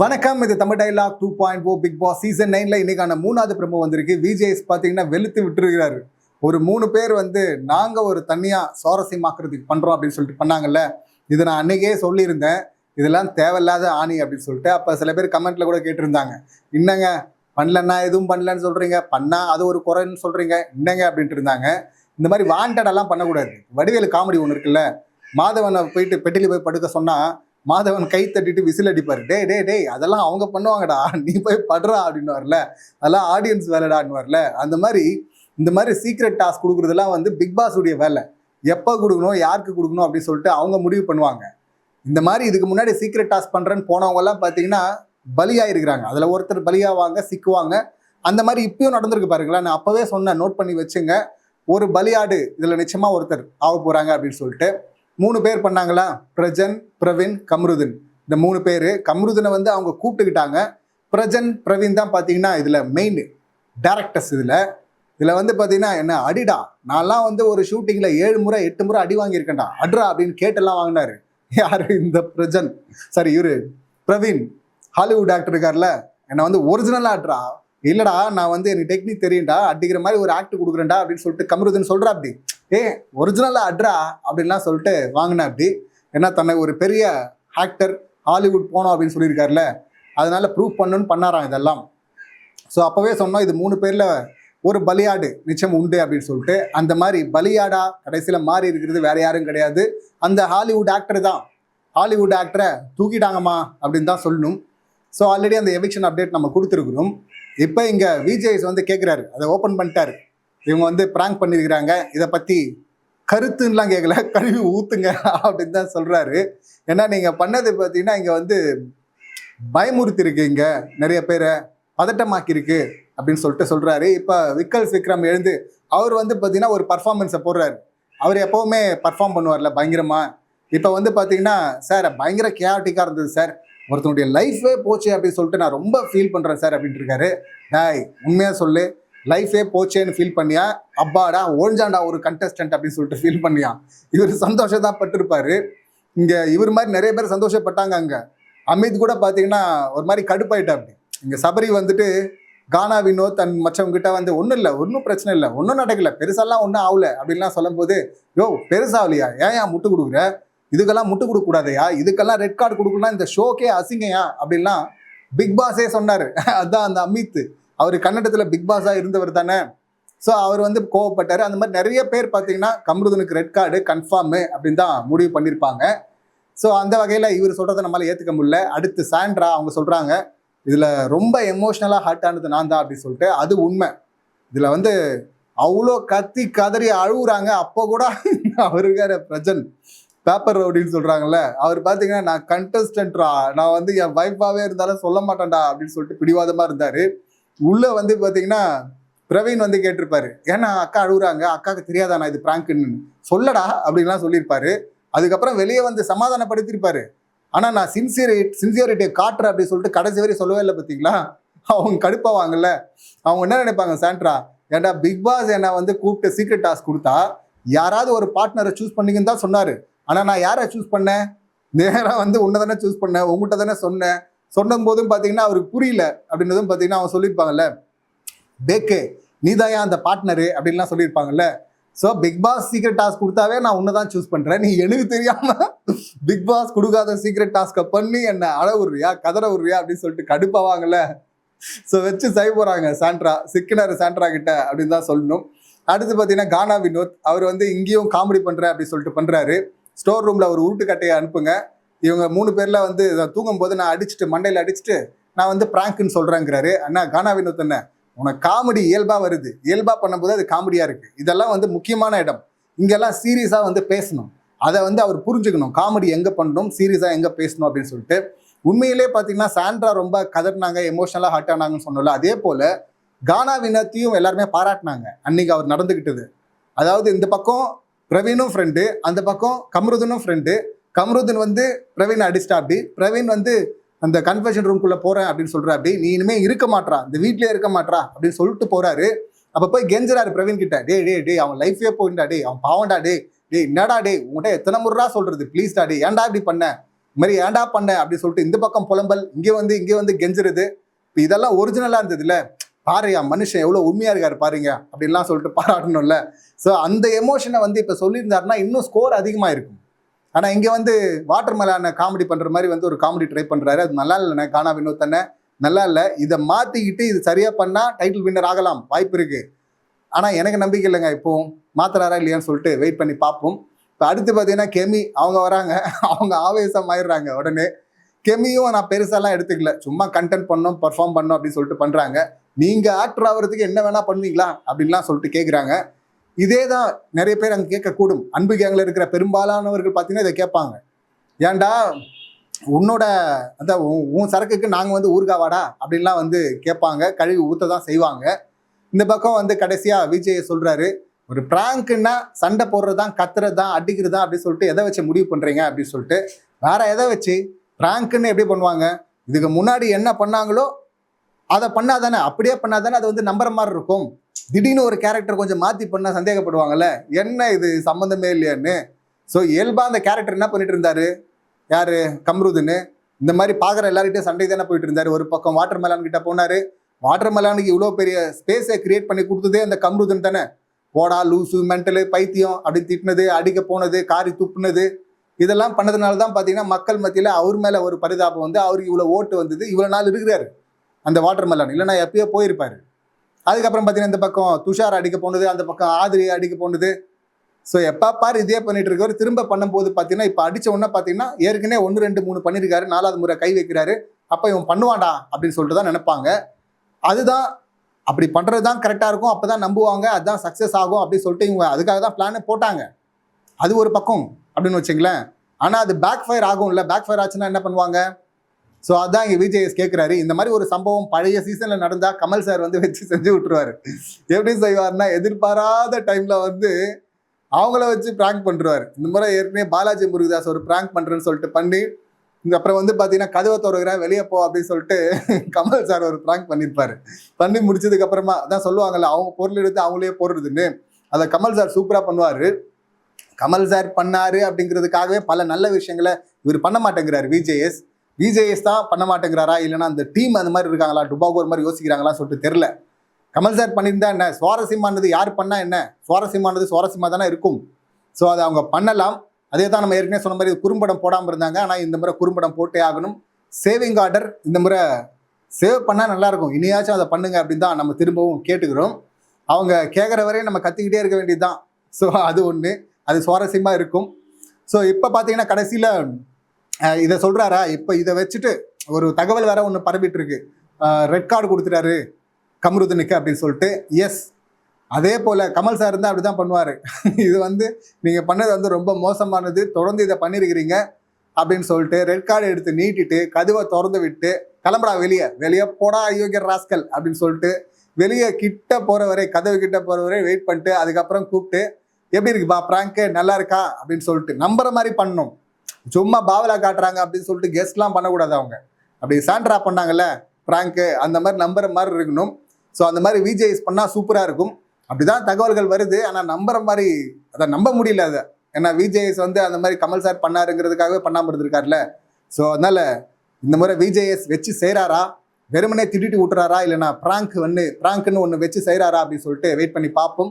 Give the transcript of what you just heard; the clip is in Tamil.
வணக்கம் இது Tamil dialogue two point O Bigg Boss season நைன்ல இன்னைக்கான மூணாவது பிரமோ வந்திருக்கு. விஜேஎஸ் பார்த்தீங்கன்னா வெளுத்து விட்டுருக்கிறாரு. ஒரு மூணு பேர் வந்து நாங்கள் ஒரு தனியாக சுவாரஸ்யமாக்குறதுக்கு பண்ணுறோம் அப்படின்னு சொல்லிட்டு பண்ணாங்கல்ல. இது நான் அன்னைக்கே சொல்லியிருந்தேன். இதெல்லாம் தேவையில்லாத ஆணி அப்படின்னு சொல்லிட்டு அப்போ சில பேர் கமெண்ட்ல கூட கேட்டிருந்தாங்க. என்னங்க பண்ணலன்னா எதுவும் பண்ணலன்னு சொல்கிறீங்க பண்ணால் அது ஒரு குறைன்னு சொல்கிறீங்க என்னங்க? அப்படின்ட்டு இருந்தாங்க. இந்த மாதிரி வாண்டடெல்லாம் பண்ணக்கூடாது. வடிவேலு காமெடி ஒன்று இருக்குல்ல. மாதவனை போயிட்டு பெட்டில போய் படுக்க சொன்னால் மாதவன் கை தட்டிட்டு விசில் அடிப்பாரு. டே டே டேய் அதெல்லாம் அவங்க பண்ணுவாங்கடா. நீ போய் படுறா அப்படின்னு அதெல்லாம் ஆடியன்ஸ் வேலைடான்னுவார்ல. அந்த மாதிரி இந்த மாதிரி சீக்ரெட் டாஸ்க் கொடுக்குறதெல்லாம் வந்து பிக் பாஸ் உடைய வேலை. எப்போ கொடுக்கணும் யாருக்கு கொடுக்கணும் அப்படின்னு சொல்லிட்டு அவங்க முடிவு பண்ணுவாங்க. இந்த மாதிரி இதுக்கு முன்னாடி சீக்ரெட் டாஸ்க் பண்ணுறேன்னு போனவங்க பார்த்தீங்கன்னா பலியாயிருக்கிறாங்க. அதில் ஒருத்தர் பலியாவாங்க சிக்குவாங்க. அந்த மாதிரி இப்பயும் நடந்திருக்கு பாருங்களேன். நான் அப்போவே சொன்னேன் நோட் பண்ணி வச்சுங்க. ஒரு பலியாடு இதில் நிச்சயமாக ஒருத்தர் ஆக போகிறாங்க அப்படின்னு சொல்லிட்டு. மூணு பேர் பண்ணாங்களா? பிரஜன் பிரவீன் கம்ருதன். இந்த மூணு பேர் கம்ருதனை வந்து அவங்க கூப்பிட்டுக்கிட்டாங்க. பிரஜன் பிரவீன் தான் பார்த்தீங்கன்னா இதில் மெயின் டேரக்டர்ஸ் இதில். இதில் வந்து பார்த்தீங்கன்னா என்ன அடிடா. நான்லாம் வந்து ஒரு ஷூட்டிங்கில் ஏழு முறை எட்டு முறை அடி வாங்கியிருக்கேன்டா. அட்ரா அப்படின்னு கேட்டெல்லாம் வாங்கினாரு. யார் இந்த பிரஜன்? சாரி இவரு பிரவீன். ஹாலிவுட் ஆக்டர் இருக்கார்ல. என்னை வந்து ஒரிஜினலாக அட்ரா. இல்லடா நான் வந்து எனக்கு டெக்னிக் தெரியும்டா அடிக்கிற மாதிரி ஒரு ஆக்ட் கொடுக்குறேன்டா அப்படின்னு சொல்லிட்டு கமருதன் சொல்றா அப்படி. ஏ ஒரிஜினலாக அட்ரா அப்படின்லாம் சொல்லிட்டு வாங்கினேன் அப்படி. ஏன்னா தன்னை ஒரு பெரிய ஆக்டர் ஹாலிவுட் போனோம் அப்படின்னு சொல்லியிருக்காருல. அதனால ப்ரூவ் பண்ணுன்னு பண்ணாராம் இதெல்லாம். ஸோ அப்போவே சொன்னோம் இது மூணு பேரில் ஒரு பலியாடு நிச்சயம் உண்டு அப்படின்னு சொல்லிட்டு. அந்த மாதிரி பலியாடா கடைசியில் மாறி இருக்கிறது வேற யாரும் கிடையாது. அந்த ஹாலிவுட் ஆக்டர் தான். ஹாலிவுட் ஆக்டரை தூக்கிட்டாங்கம்மா அப்படின்னு தான் சொல்லணும். ஸோ ஆல்ரெடி அந்த எவிக்ஷன் அப்டேட் நம்ம கொடுத்துருக்குறோம். இப்போ இங்கே விஜேஎஸ் வந்து கேட்குறாரு அதை ஓப்பன் பண்ணிட்டாரு. இவங்க வந்து ப்ராங்க் பண்ணியிருக்கிறாங்க இதை பற்றி கருத்துன்னெலாம் கேட்கல கழுவி ஊற்றுங்க அப்படின்னு தான் சொல்கிறாரு ஏன்னா நீங்கள் பண்ணது பார்த்தீங்கன்னா இங்கே வந்து பயமுறுத்திருக்கீங்க நிறைய பேரை பதட்டமாக்கியிருக்கு அப்படின்னு சொல்லிட்டு சொல்கிறாரு இப்போ விக்கல் விக்ரம் எழுந்து அவர் வந்து பார்த்தீங்கன்னா ஒரு பர்ஃபார்மன்ஸை போடுறாரு. அவர் எப்போவுமே பர்ஃபார்ம் பண்ணுவார்ல பயங்கரமாக இப்போ வந்து பார்த்தீங்கன்னா சார் பயங்கர கேஆட்டிக்காக இருந்தது சார் ஒருத்தனுடைய லைஃபே போச்சு அப்படின்னு சொல்லிட்டு நான் ரொம்ப ஃபீல் பண்ணுறேன் சார் அப்படின்ட்டு இருக்காரு. டாய் உண்மையாக சொல்லு. லைஃபே போச்சேன்னு ஃபீல் பண்ணியா? அப்பாடா ஓஞ்சாண்டா ஒரு கண்டஸ்டன்ட் அப்படின்னு சொல்லிட்டு ஃபீல் பண்ணியா? இவர் சந்தோஷம் தான் பட்டிருப்பாரு இங்கே இவர் மாதிரி நிறைய பேர் சந்தோஷப்பட்டாங்க அங்கே. அமித் கூட பார்த்தீங்கன்னா ஒரு மாதிரி கடுப்பாயிட்டா அப்படி இங்கே சபரி வந்துட்டு கானா வினோத் தன் மற்றவங்கிட்ட வந்து ஒன்றும் இல்லை ஒன்றும் பிரச்சனை இல்லை ஒன்றும் நடக்கல பெருசாலாம் ஒன்றும் ஆகல அப்படின்லாம் சொல்லும்போது யோ பெருசாகலையா ஏன் ஏன் முட்டு கொடுக்குற? இதுக்கெல்லாம் முட்டு கொடுக்க கூடாதையா இதுக்கெல்லாம் ரெட் கார்டு கொடுக்கணும்னா இந்த ஷோக்கே அசிங்கயா? அப்படின்லாம் பிக் பாஸே சொன்னார். அதுதான் அந்த அமித் அவர் கன்னடத்தில் பிக் பாஸாக இருந்தவர் தானே. ஸோ அவர் வந்து கோவப்பட்டார். அந்த மாதிரி நிறைய பேர் பார்த்தீங்கன்னா கமருதனுக்கு ரெட் கார்டு கன்ஃபார்மு அப்படின்னு தான் முடிவு பண்ணியிருப்பாங்க ஸோ அந்த வகையில் இவர் சொல்கிறத நம்மளால் ஏற்றுக்க முடியல. அடுத்து சாண்ட்ரா அவங்க சொல்கிறாங்க இதில் ரொம்ப எமோஷ்னலாக ஹர்ட் ஆனது நான் தான் அப்படின்னு சொல்லிட்டு. அது உண்மை. இதில் வந்து அவ்வளோ கத்தி கதறி அழுகுறாங்க அப்போ கூட அவருக்கார பிரஜன். பேப்பர் ரவுடின்னு சொல்கிறாங்கல்ல அவர் பார்த்தீங்கன்னா நான் கண்டஸ்டன்ட்ரா நான் வந்து என் வைஃபாகவே இருந்தாலும் சொல்ல மாட்டேன்டா அப்படின்னு சொல்லிட்டு பிடிவாதமாக இருந்தார். உள்ளே வந்து பார்த்தீங்கன்னா பிரவீன் வந்து கேட்டிருப்பாரு ஏன்னா அக்கா அழுகுறாங்க அக்காவுக்கு தெரியாதா நான் இது பிராங்க்னு சொல்லடா அப்படின்லாம் சொல்லியிருப்பாரு. அதுக்கப்புறம் வெளியே வந்து சமாதானப்படுத்தியிருப்பாரு. ஆனால் நான் சின்சியரிட்டி சின்சியரிட்டியை காட்டுறேன் அப்படின்னு சொல்லிட்டு கடைசி வரை சொல்லவே இல்லை பார்த்தீங்களா அவங்க கடுப்பாவாங்கல்ல அவங்க என்ன நினைப்பாங்க சாண்ட்ரா ஏன்டா பிக் பாஸ் என்ன வந்து கூப்பிட்டு சீக்ரெட் டாஸ்க் கொடுத்தா யாராவது ஒரு பார்ட்னரை சூஸ் பண்ணிங்கன்னு தான் சொன்னார். ஆனால் நான் யாரை சூஸ் பண்ணேன் நேராக வந்து உன்னை தானே சூஸ் பண்ணேன் உங்ககிட்ட தானே சொன்னேன். சொன்னும் போதும் பார்த்தீங்கன்னா அவருக்கு புரியல அப்படின்றதும் பார்த்தீங்கன்னா அவன் சொல்லியிருப்பாங்கல்ல பேக்கே நீதாயா அந்த பார்ட்னரு அப்படின்லாம் சொல்லியிருப்பாங்கல்ல. So Bigg Boss secret task கொடுத்தாவே நான் உன்னை தான் சூஸ் பண்ணுறேன் நீ எனக்கு தெரியாமல் பிக் பாஸ் கொடுக்காத சீக்ரெட் டாஸ்க்கை பண்ணி என்னை அழ விடுறியா கதற விடுறியா அப்படின்னு சொல்லிட்டு கடுப்பாவாங்கல்ல ஸோ வச்சு செய்ய போகிறாங்க சாண்ட்ரா சிக்கினார் சாண்ட்ரா கிட்ட அப்படின்னு தான் சொல்லணும். அடுத்து பார்த்தீங்கன்னா கானா வினோத் அவர் வந்து இங்கேயும் காமெடி பண்ணுறேன் அப்படின்னு சொல்லிட்டு பண்ணுறாரு ஸ்டோர் ரூமில் ஒரு உருட்டுக்கட்டையை அனுப்புங்க. இவங்க மூணு பேரில் வந்து தூங்கும் போது நான் அடிச்சுட்டு மண்டையில் அடிச்சுட்டு நான் வந்து பிராங்க்னு சொல்கிறேங்கிறாரு அண்ணா கானா வினோத் உனக்கு காமெடி இயல்பாக வருது. இயல்பாக பண்ணும்போது அது காமெடியாக இருக்குது இதெல்லாம் வந்து முக்கியமான இடம். இங்கெல்லாம் சீரியஸாக வந்து பேசணும். அதை வந்து அவர் புரிஞ்சுக்கணும். காமெடி எங்கே பண்ணணும்? சீரியஸாக எங்கே பேசணும்? அப்படின்னு சொல்லிட்டு. உண்மையிலே பார்த்தீங்கன்னா சாண்ட்ரா ரொம்ப கதறினாங்க எமோஷனலாக ஹர்ட் ஆனாங்கன்னு சொன்னோம்ல அதே போல் கானா வினத்தையும் எல்லாருமே பாராட்டினாங்க. அன்னைக்கு அவர் நடந்துக்கிட்டது அதாவது இந்த பக்கம் பிரவீனும் ஃப்ரெண்டு அந்த பக்கம் கம்ருதனும் ஃப்ரெண்டு கம்ருதன் வந்து பிரவீன் அடிச்சிட்டா அப்படி பிரவீன் வந்து அந்த கன்ஃபெஷன் ரூம்குள்ளே போகிறேன் அப்படின்னு சொல்கிற அப்படி நீ இனிமேல் இருக்க மாட்றா. இந்த வீட்லயே இருக்க மாட்றா. அப்படின்னு சொல்லிட்டு போகிறாரு அப்போ போய் கெஞ்சுறாரு பிரவீன் கிட்ட டே டே டே அவன் லைஃபே போயிட்டா டே அவன் பாவண்டா டே டே என்னடா டே உங்கள்கிட்ட எத்தனை முறைடா சொல்கிறது ப்ளீஸ்டா டே ஏன்டா இப்படி பண்ண? இது மாதிரி ஏன்டா பண்ண? அப்படின்னு சொல்லிட்டு இந்த பக்கம் புலம்பல் இங்கே வந்து இங்கே வந்து கெஞ்சுறது. இப்போ இதெல்லாம் ஒரிஜினலாக இருந்ததுல பாருயா மனுஷன் எவ்வளோ உண்மையாக இருக்கார் பாருங்க அப்படின்லாம் சொல்லிட்டு பாராட்டணும்ல. ஸோ அந்த எமோஷனை வந்து இப்போ சொல்லியிருந்தாருன்னா இன்னும் ஸ்கோர் அதிகமாக இருக்கும் ஆனால் இங்கே வந்து வாட்டர் மேலான காமெடி பண்ணுற மாதிரி வந்து ஒரு காமெடி ட்ரை பண்ணுறாரு அது நல்லா இல்லைண்ணே காணா வினோத்தண்ணே நல்லா இல்லை. இதை மாற்றிக்கிட்டு இது சரியாக பண்ணால் டைட்டில் வின்னர் ஆகலாம். வாய்ப்பு இருக்குது ஆனால் எனக்கு நம்பிக்கை இல்லைங்க இப்போ மாத்திராரா இல்லையான்னு சொல்லிட்டு வெயிட் பண்ணி பார்ப்போம். இப்போ அடுத்து பார்த்தீங்கன்னா கெமி அவங்க வராங்க. அவங்க ஆவேசம் ஆயிடுறாங்க உடனே. கெமியும் நான் பெருசாலாம் எடுத்துக்கல. சும்மா கண்டென்ட் பண்ணோம் பர்ஃபார்ம் பண்ணோம் அப்படின்னு சொல்லிட்டு பண்ணுறாங்க நீங்கள் ஆக்டர் ஆகிறதுக்கு என்ன வேணால் பண்ணுவீங்களா? அப்படின்லாம் சொல்லிட்டு கேட்குறாங்க இதே தான் நிறைய பேர் அங்கே கேட்கக்கூடும். அன்பு கேங்கில் இருக்கிற பெரும்பாலானவர்கள் பார்த்தீங்கன்னா இதை கேட்பாங்க. ஏன்டா உன்னோட அந்த உன் சரக்குக்கு நாங்கள் வந்து ஊர்காவாடா அப்படின்லாம் வந்து கேட்பாங்க. கழுவி ஊற்ற தான் செய்வாங்க. இந்த பக்கம் வந்து கடைசியாக விஜய் சொல்கிறாரு ஒரு ப்ராங்க்னா சண்டை போடுறது தான் கத்துறது தான் அடிக்கிறது தான் அப்படின்னு சொல்லிட்டு எதை வச்சு முடிவு பண்ணுறீங்க அப்படின்னு சொல்லிட்டு வேற எதை வச்சு? ப்ராங்க்னு எப்படி பண்ணுவாங்க? இதுக்கு முன்னாடி என்ன பண்ணாங்களோ அதை பண்ணாதானே? அப்படியே பண்ணாதானே அது வந்து நம்புற மாதிரி இருக்கும். திடீர்னு ஒரு கேரக்டர் கொஞ்சம் மாற்றி பண்ணால் சந்தேகப்படுவாங்கல்ல? என்ன இது? சம்மந்தமே இல்லையான்னு. ஸோ இயல்பாக அந்த கேரக்டர் என்ன பண்ணிட்டு இருந்தாரு? யாரு? கம்ருதுன்னு. இந்த மாதிரி பார்க்குற எல்லார்கிட்டையும் சண்டை தானே போயிட்டு இருந்தாரு. ஒரு பக்கம் வாட்டர் மெலான் கிட்ட போனாரு. வாட்டர் மெலானுக்கு இவ்வளோ பெரிய ஸ்பேஸை கிரியேட் பண்ணி கொடுத்ததே அந்த கம்ருதுன்னு தானே? போடா லூசு மென்டலு பைத்தியம் அப்படி திட்டினது அடிக்க போனது காரி துப்புனது. இதெல்லாம் பண்ணதுனால தான் பார்த்தீங்கன்னா மக்கள் மத்தியில் அவர் மேலே ஒரு பரிதாபம் வந்து அவருக்கு இவ்வளோ ஓட்டு வந்தது இவ்வளோ நாள் இருக்கிறாரு. அந்த வாட்டர் மெலன் இல்லைன்னா எப்பயோ போயிருப்பாரு. அதுக்கப்புறம் பார்த்தீங்கன்னா இந்த பக்கம் துஷார் அடிக்க போனது அந்த பக்கம் ஆதிரி அடிக்க போனது. ஸோ எப்போ பார் இதே பண்ணிட்டு இருக்கவர். திரும்ப பண்ணும்போது பார்த்தீங்கன்னா இப்போ அடிச்ச உடனே பார்த்தீங்கன்னா ஏற்கனவே ஒன்று ரெண்டு மூணு பண்ணியிருக்காரு நாலாவது முறை கை வைக்கிறாரு. அப்போ இவன் பண்ணுவான்டா அப்படின்னு சொல்லிட்டு தான் நினைப்பாங்க. அதுதான் அப்படி பண்ணுறது தான் கரெக்டாக இருக்கும். அப்போ தான் நம்புவாங்க. அதுதான் சக்ஸஸ் ஆகும் அப்படின்னு சொல்லிட்டு இவங்க அதுக்காக தான் பிளானே போட்டாங்க. அது ஒரு பக்கம் அப்படின்னு வச்சுங்களேன். ஆனால் அது பேக் ஃபயர் ஆகும்ல. பேக் ஃபயர் ஆச்சுன்னா என்ன பண்ணுவாங்க? ஸோ அதான் இங்கே விஜேஎஸ் கேட்குறாரு இந்த மாதிரி ஒரு சம்பவம் பழைய சீசனில் நடந்தால் கமல் சார் வந்து வச்சு செஞ்சு விட்டுருவாரு. எப்படி செய்வார்னா எதிர்பாராத டைமில் வந்து அவங்கள வச்சு ப்ராங்க் பண்ணுறாரு இந்த முறை ஏற்கனவே பாலாஜி முருகதாஸ் ஒரு ப்ராங்க் பண்ணுறேன்னு சொல்லிட்டு பண்ணி இங்க அப்புறம் வந்து பார்த்தீங்கன்னா கதவை திறக்கிறேன் வெளியே போ அப்படின்னு சொல்லிட்டு கமல் சார் ஒரு ப்ராங்க் பண்ணியிருப்பாரு பண்ணி முடிச்சதுக்கப்புறமா அதான் சொல்லுவாங்கல்ல அவங்க பொருள் எடுத்து அவங்களே போடுறதுன்னு. அதை கமல் சார் சூப்பராக பண்ணுவார். கமல் சார் பண்ணார் அப்படிங்கிறதுக்காகவே பல நல்ல விஷயங்களை இவர் பண்ண மாட்டேங்கிறார் விஜேஎஸ் விஜேஎஸ் தான் பண்ண மாட்டேங்கிறாரா? இல்லைன்னா அந்த டீம் அந்த மாதிரி இருக்காங்களா? டுபாகோர் மாதிரி யோசிக்கிறாங்களா சொல்லிட்டு தெரில கமல் சார் பண்ணியிருந்தா என்ன? சுவாரஸ்யமானது யார் பண்ணால் என்ன? சுவாரஸ்யமானது சுவாரஸ்யமாக தானே இருக்கும். ஸோ அதை அவங்க பண்ணலாம். அதே தான் நம்ம ஏற்கனவே சொன்ன மாதிரி குறும்படம் போடாமல் இருந்தாங்க. ஆனால் இந்த முறை குறும்படம் போட்டே ஆகணும். சேவிங் ஆர்டர் இந்த முறை சேவ் பண்ணால் நல்லாயிருக்கும் இனியாச்சும் அதை பண்ணுங்க அப்படின்னு தான் நம்ம திரும்பவும் கேட்டுக்கிறோம். அவங்க கேட்குற வரையும் நம்ம கத்திக்கிட்டே இருக்க வேண்டியது தான் ஸோ அது ஒன்று அது சுவாரஸ்யமாக இருக்கும். ஸோ இப்போ பார்த்தீங்கன்னா கடைசியில் இதை சொல்கிறாரா இப்போ இதை வச்சுட்டு ஒரு தகவல் வேற ஒன்று பரவிட்டு இருக்கு ரெட் கார்டு கொடுத்துட்டாரு கமருதனுக்கு அப்படின்னு சொல்லிட்டு. எஸ் அதே போல் கமல் சார் இருந்தால் அப்படி தான் பண்ணுவார். இது வந்து நீங்கள் பண்ணது வந்து ரொம்ப மோசமானது. தொடர்ந்து இதை பண்ணியிருக்கிறீங்க அப்படின்னு சொல்லிட்டு ரெட் கார்டு எடுத்து நீட்டிட்டு கதவை திறந்து விட்டு கிளம்புடா வெளியே. வெளியே போடா அயோக்கிய ராஸ்கல் அப்படின்னு சொல்லிட்டு வெளியே கிட்ட போகிற வரை கதவு கிட்ட போகிற வரை வெயிட் பண்ணிட்டு அதுக்கப்புறம் கூப்பிட்டு எப்படி இருக்குப்பா பிராங்கு நல்லா இருக்கா? அப்படின்னு சொல்லிட்டு நம்புற மாதிரி பண்ணும். சும்மா பாவலா காட்டுறாங்க அப்படின்னு சொல்லிட்டு கெஸ்ட்லாம் பண்ணக்கூடாது அவங்க. அப்படி சாண்ட்ரா பண்ணாங்கல்ல ப்ராங்க்கு அந்த மாதிரி நம்புற மாதிரி இருக்கணும். ஸோ அந்த மாதிரி விஜேஎஸ் பண்ணால் சூப்பராக இருக்கும். அப்படிதான் தகவல்கள் வருது. ஆனால் நம்புற மாதிரி அதை நம்ப முடியல அதை. ஏன்னா விஜேஎஸ் வந்து அந்த மாதிரி கமல் சார் பண்ணாருங்கிறதுக்காகவே பண்ணாமல் இருந்திருக்காருல்ல ஸோ அதனால இந்த முறை விஜேஎஸ் வச்சு செய்கிறாரா வெறுமனே திட்டிட்டு விட்டுறாரா இல்லைனா ப்ராங்க் வந்து ப்ராங்க்னு ஒன்று வச்சு செய்கிறாரா அப்படின்னு சொல்லிட்டு வெயிட் பண்ணி பார்ப்போம்.